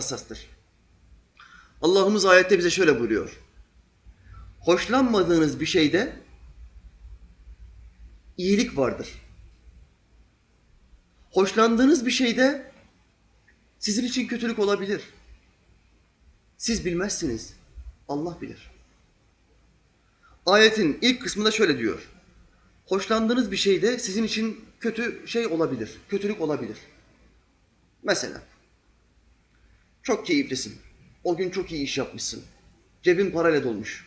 hassastır. Allah'ımız ayette bize şöyle buyuruyor. Hoşlanmadığınız bir şeyde iyilik vardır. Hoşlandığınız bir şeyde sizin için kötülük olabilir. Siz bilmezsiniz. Allah bilir. Ayetin ilk kısmında şöyle diyor. Hoşlandığınız bir şeyde sizin için kötü şey olabilir. Kötülük olabilir. Mesela çok keyiflisin. O gün çok iyi iş yapmışsın. Cebin parayla dolmuş.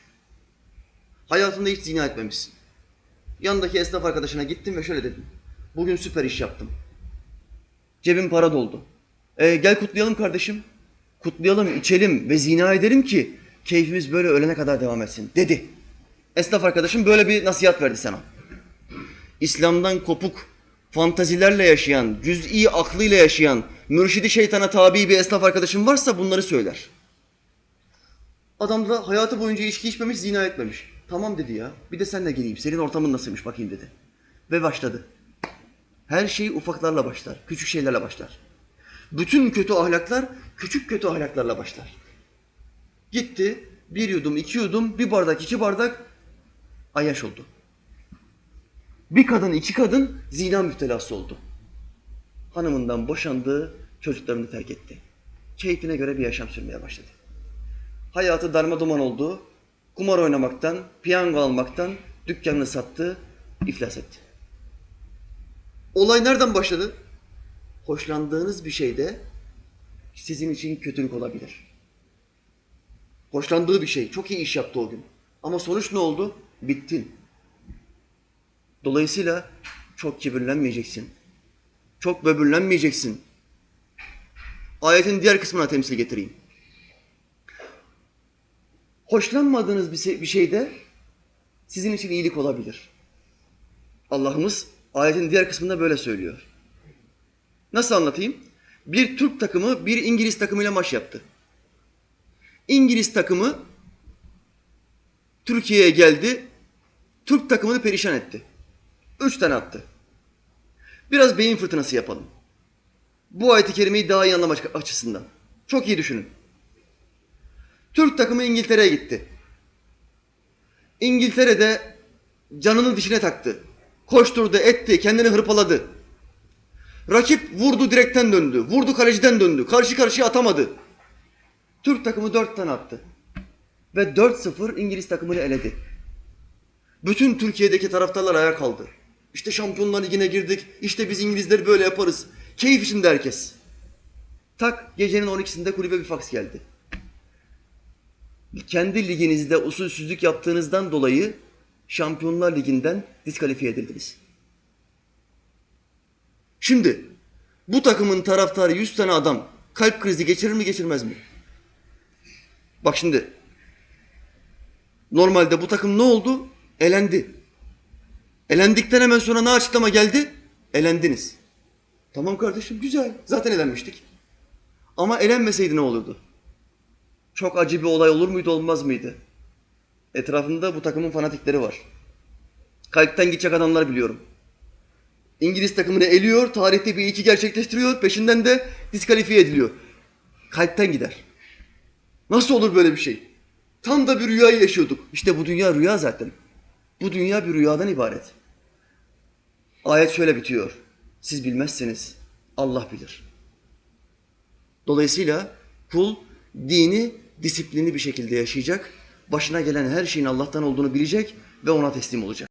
Hayatında hiç zina etmemişsin. Yanındaki esnaf arkadaşına gittin ve şöyle dedin. Bugün süper iş yaptım. Cebim para doldu. E, gel kutlayalım kardeşim. Kutlayalım, içelim ve zina edelim ki keyfimiz böyle ölene kadar devam etsin dedi. Esnaf arkadaşım böyle bir nasihat verdi sana. İslam'dan kopuk, fantazilerle yaşayan, cüz'i aklıyla yaşayan, mürşidi şeytana tabi bir esnaf arkadaşın varsa bunları söyler. Adam da hayatı boyunca içki içmemiş, zina etmemiş. Tamam dedi ya. Bir de senle geleyim. Senin ortamın nasılmış bakayım dedi. Ve başladı. Her şey ufaklarla başlar. Küçük şeylerle başlar. Bütün kötü ahlaklar küçük kötü ahlaklarla başlar. Gitti bir yudum, iki yudum, bir bardak, iki bardak ayyaş oldu. Bir kadın, iki kadın zina müptelası oldu. Hanımından boşandı, çocuklarını terk etti. Keyfine göre bir yaşam sürmeye başladı. Hayatı darma oldu. Kumar oynamaktan, piyango almaktan dükkanını sattı, iflas etti. Olay nereden başladı? Hoşlandığınız bir şeyde sizin için kötülük olabilir. Hoşlandığı bir şey, çok iyi iş yaptı o gün. Ama sonuç ne oldu? Bittin. Dolayısıyla çok kibirlenmeyeceksin. Çok böbürlenmeyeceksin. Ayetin diğer kısmına temsil getireyim. Hoşlanmadığınız bir şey- şeyde sizin için iyilik olabilir. Allah'ımız ayetin diğer kısmında böyle söylüyor. Nasıl anlatayım? Bir Türk takımı bir İngiliz takımıyla maç yaptı. İngiliz takımı Türkiye'ye geldi. Türk takımını perişan etti. Üç tane attı. Biraz beyin fırtınası yapalım. Bu ayet-i kerimeyi daha iyi anlamak açısından. Çok iyi düşünün. Türk takımı İngiltere'ye gitti. İngiltere'de canını dişine taktı. Koşturdu, etti, kendini hırpaladı. Rakip vurdu direkten döndü. Vurdu kaleciden döndü. Karşı karşıya atamadı. Türk takımı dört tane attı. Ve 4-0 İngiliz takımını eledi. Bütün Türkiye'deki taraftarlar ayağa kaldı. İşte Şampiyonlar Ligi'ne girdik. İşte biz İngilizleri böyle yaparız. Keyif içinde herkes. Tak gecenin 12'sinde kulübe bir faks geldi. Kendi liginizde usulsüzlük yaptığınızdan dolayı Şampiyonlar Ligi'nden diskalifiye edildiniz. Şimdi bu takımın taraftarı 100 tane adam kalp krizi geçirir mi geçirmez mi? Bak şimdi normalde bu takım ne oldu? Elendi. Elendikten hemen sonra ne açıklama geldi? Elendiniz. Tamam kardeşim güzel. Zaten elenmiştik. Ama elenmeseydi ne olurdu? Çok acı bir olay olur muydu olmaz mıydı? Etrafında bu takımın fanatikleri var. Kalpten gidecek adamlar biliyorum. İngiliz takımını eliyor, tarihte bir iki gerçekleştiriyor, peşinden de diskalifiye ediliyor. Kalpten gider. Nasıl olur böyle bir şey? Tam da bir rüyayı yaşıyorduk. İşte bu dünya rüya zaten. Bu dünya bir rüyadan ibaret. Ayet şöyle bitiyor. Siz bilmezseniz Allah bilir. Dolayısıyla kul dini disiplinli bir şekilde yaşayacak. Başına gelen her şeyin Allah'tan olduğunu bilecek ve ona teslim olacak.